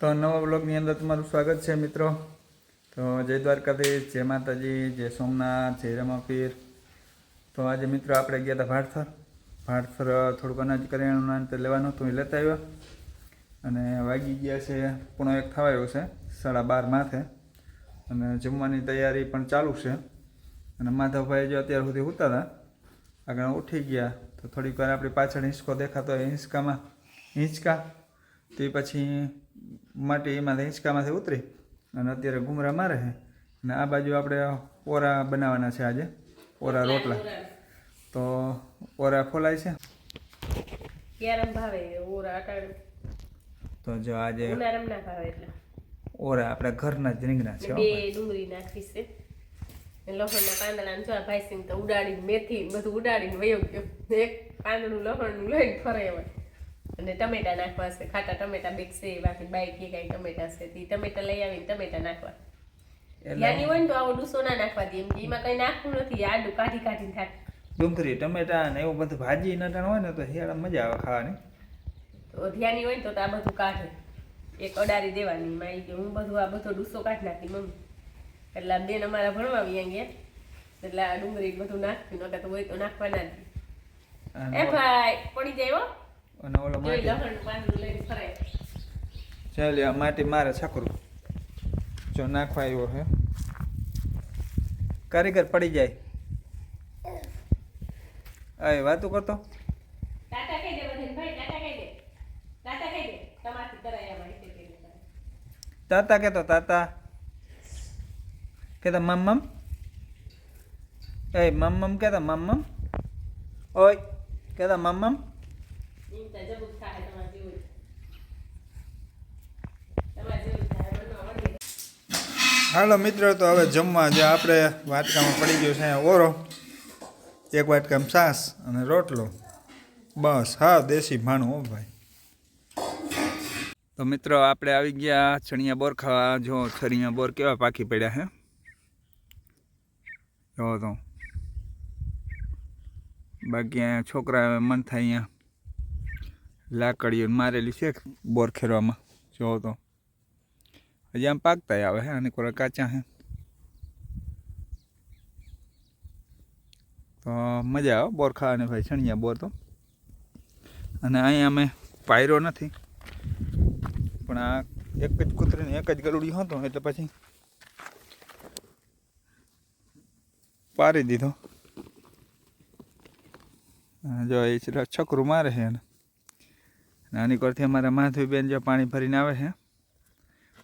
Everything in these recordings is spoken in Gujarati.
તો નવા બ્લોગની અંદર તમારું સ્વાગત છે, મિત્રો. તો જય દ્વારકાધીશ, જય માતાજી, જય સોમનાથ, જય રમાપીર. તો આજે, મિત્રો, આપણે ગયા હતા ભાડથર. ભાડથર થોડુંક અનાજ કરિયાણું અંતે લેવાનું હતું, એ લેતા આવ્યા. અને વાગી ગયા છે, પૂણો એક થવાયો છે, સાડા બાર માથે. અને જમવાની તૈયારી પણ ચાલુ છે. અને માધવભાઈ જો અત્યાર સુધી ઉતા હતા આગળ ઉઠી ગયા. તો થોડીક વાર આપણી પાછળ હિંચકો દેખાતો હોય, હિંચકામાં. હિંચકા. તે પછી માટી એમાંથી હિંચકામાંથી ઉતરી અને અત્યારે ઘૂમરા મારે છે. અને આ બાજુ આપણે ઓરા બનાવવાના છે આજે ઓરા રોટલા. તો ઓરા ખોલાય છે? તો જો આજે ઓરા આપણા ઘરના જ રીંગણા છે બે ડુંગળી નાખી છે. ને લસણના પાંદડા જો ભાઈ સિંગ તો ઉડાડીને મેથી બધું ઉડાડીને વયો ગયો. એક પાંદડું લસણનું લઈને ફરે એમાં અને ટમેટા નાખવા છે. ખાટા ટમેટા બેક છે બાકી બાઈક કે કાંઈ ટમેટા છે. તે ટમેટા લઈ આવીને ટમેટા નાખવા. યાની હોય ને તો આવો ડૂસો ના નાખવા દે એમ કે એમાં કઈ નાખવું નથી આડું કાઢી કાઢીને થાય ડુંગળી ટમેટા ને એવું બધું ભાજી નટણ હોય ને તો શિયાળા મજા આવે ખાવાની. તો ધ્યાની હોય ને તો આ બધું કાઢે. એક અડારી દેવાની માઈ કે હું બધું આ બધો ડૂસો કાઢી નાખી મમ્મી. એટલે આ બેન અમારા ભણવા આવી ગયા એટલે આ ડુંગળી બધું નાખ્યું નકર તો હોય તો નાખવાના જ. એ ભાઈ પડી જાય હો. અને ઓલો માટી. ચાલી આ માટી મારે છકરું. જો નાખવા આવ્યો હે. કારીગર પડી જાય. અય વાતું કરતો. તાતા કેતો તાતા. કેતા મમ મમ. એ મમ કેતા મમ ઓય કેતા મમ. જબુક થાય તમારે જેવું તમારે જેવું થાય હાલો મિત્રો તો હવે જમવા જે આપણે વાટકામાં પડી ગયો છે ઓરો. એક વાટકામ છાસ અને રોટલો. બસ હા દેશી ભાણું હો ભાઈ. તો મિત્રો આપણે આવી ગયા ચણિયા બોર ખાવા. જો ચણિયા બોર કેવા પાકી પડ્યા હે? જો તો. બાકી અહીંયા છોકરા મન થાય અહીંયા. લાકડીઓ મારેલી છે બોર ખેરવામાં. જો તો. હજી આમ પાકતા આવે હે, અને કોરા કાચા હે. તો મજા આવે બોર ખાવાને ભાઈ છણિયા બોર તો. અને અહીંયા અમે પાયરો નથી. પણ આ એક જ કૂતરીને એક જ ગરુડી હતો, એટલે પછી પારી દીધો. જો એ છકરું મારે છે એને. નાની કોરથી અમારા માધવીબેન જો પાણી ભરીને આવે છે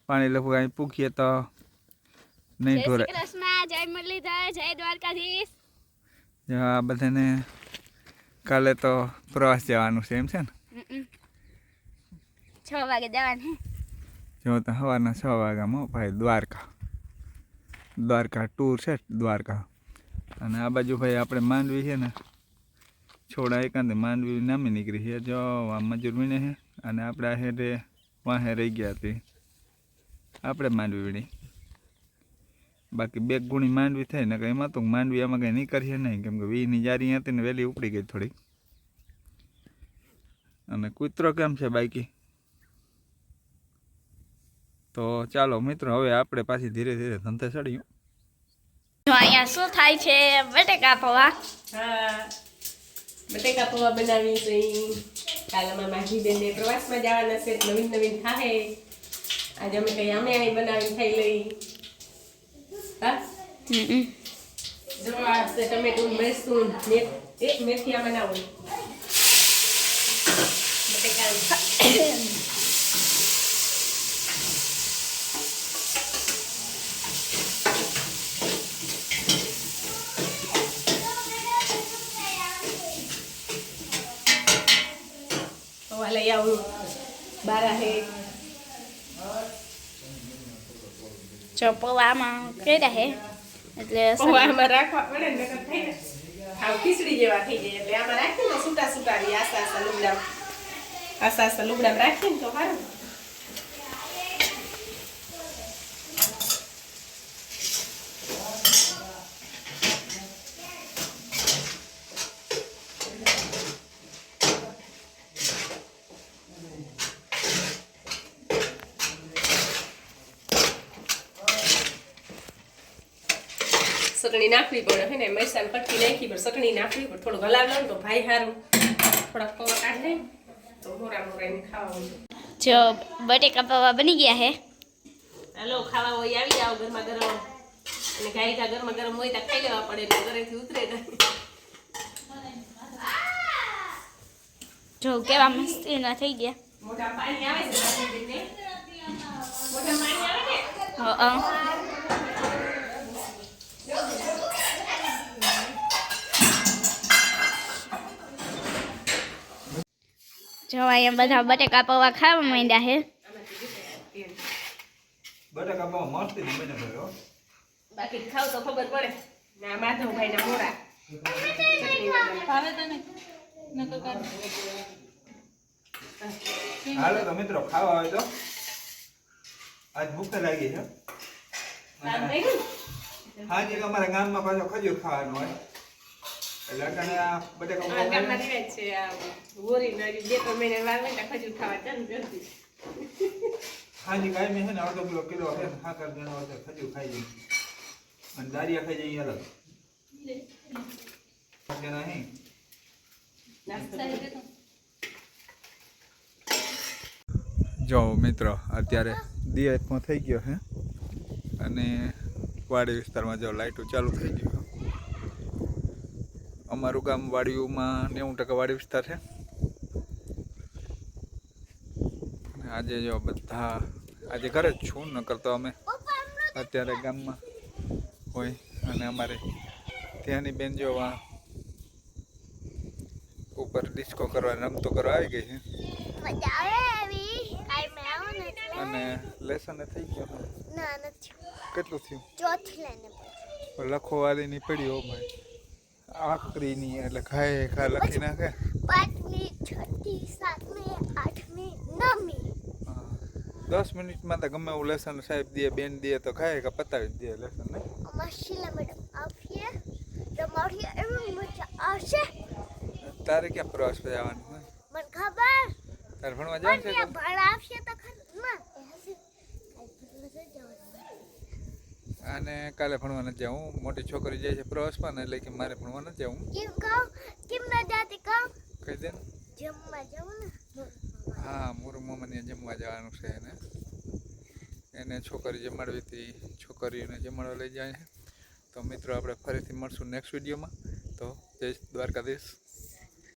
પાણી લખું અહીં પૂકીએ તો નહીં ઢોરે જય મુરલીધર જય દ્વારકાધીશ. આ બધાને કાલે તો પ્રવાસ જવાનું છે એમ છે ને? છ વાગે જવાનું જો તો સવારના છ વાગ્યામાં ભાઈ દ્વારકા. દ્વારકા ટૂર છે દ્વારકા. અને આ બાજુ ભાઈ આપણે માંડવી છે ને છોડા એકાંતે માંડવી નામી નીકળી છે. જો આ મજૂર વીણે છે અને આપણે આ હેઠે વાહે રહી ગયા હતી. આપણે માંડવી વીણી. બાકી બે ગુણી માંડવી થઈ ને એમાં તો માંડવી આમાં કંઈ નહીં કરીએ નહીં. કેમ કે વીની જારી હતી ને વહેલી ઉપડી ગઈ થોડી અને કૂતરો કેમ છે બાઈકી તો ચાલો મિત્રો હવે આપણે પાછી ધીરે ધીરે ધંધે ચડ્યું અહીંયા શું થાય છે? બટેકા પૌવા હા. બટેકા પૌવા બનાવી છે કાલે અમારા માહી બેનને પ્રવાસમાં જવાના છે નવીન નવીન થાહે આજે અમે કઈ અમે અહીં બનાવીને ખાઈ લઈ. હા? જો આ છે ટમેટું મરસું એક મેથીયા બનાવું. બટેકા પૌવા લઈ આવું. બારા હે. જો પૌવામાં કર્યા હે. એટલે પૌવા રાખવા પડે ને થઈ ને. ખીચડી જેવા થઈ જાય. એટલે આમાં રાખીને સુતા રહી આસા આસા લુગડા. આસા આસા લુગડા રાખીએ ને તો સારું ચટણી નાખવી પડે. હે ને મરચાં કટકી નાખી પણ ચટણી નાખવી પડે. થોડું હલાવ લો ને તો ભાઈ હારું. થોડાક પવા કાઢી લે. તો મોરા મોરા એને ખાવા હોય જો બટેકા પૌવા બની ગયા હે. હાલો ખાવા હોય આવી જાવ ગરમા ગરમ. અને ગાયકા ગરમા ગરમ હોય તો ખાઈ લેવા પડે એટલે ઘરેથી ઉતરે નહીં. જો કેવા મસ્તીના થઈ ગયા. મોટા પાણી આવે છે બાજુથી મોટા પાણી આવે ને હં, જો અહીંયા બધા બટેકા પૌવા ખાવા માંડ્યા હે બટાકા બહુ મસ્ત બને મને ભર્યો બાકી ખાવ તો ખબર પડે. ના માધવભાઈ ના મોરા ચટણી વાળા. હાલો તો મિત્રો ખાવા હોય તો. આજ ભૂખ લાગી છે. હા ને? હાજી અમારા ગામમાં પાછો ખજૂર ખાવાનું હોય. હાજી કાંઈ મેં છે ને અડધો કિલો કિલો છે હા ખજૂર ખાઈ જઈએ. અને દારિયા ખાઈ જઈએ અલગ. નહીં? નાસ્તો જો મિત્રો અત્યારે દિયાતમાં થઈ ગયો છે અને વાડી વિસ્તારમાં જો લાઇટો ચાલુ થઈ ગયું અમારું ગામ વાડીઓમાં નેવું ટકા વાડી વિસ્તાર છે. આજે જો બધા આજે ઘરે જ છું ન કરતો અમે અત્યારે ગામમાં હોય. અને અમારે ત્યાંની બેન જો આ ઉપર ડિસ્કો કરવા રમતો કરવા આવી ગઈ છે. અને લેસન થઈ ગયો? કેટલું થયું? લખો લઈને ની પડી હો ભાઈ. આખરીની એટલે ખાય ખા લખી નાખે. પાંચમી છઠ્ઠી સાતમી આઠમી નવમી. દસ મિનિટમાં તો ગમે એવું લેસન સાહેબ દે બેન દે તો ખાય કે પતાવી દે લેસન ને અમાર શીલા મેડમ આવશે. તમારી એવી મજા આવશે. તારે ક્યાં પ્રવાસ પર જવાનું મને ખબર. તારે ભણવા જવાનું છે ભણ આવશે તો ખરું ના એ હશે કાંઈ ભણવા નથી જવાનું. અને કાલે ભણવા નથી જાઉં મોટી છોકરી જાય છે પ્રવાસમાં ને એટલે કે મારે ભણવા નથી જાઉં કેમ કહું? કેમ ના જાતી કહું? કહી દે ને. જમવા જવું ને? હા મોરું મોમને જમવા જવાનું છે એને. એને છોકરી જમાડવી હતી. છોકરીઓને જમાડવા લઈ જાય છે. તો મિત્રો આપણે ફરીથી મળશું નેક્સ્ટ વિડીયોમાં તો જય દ્વારકાધીશ.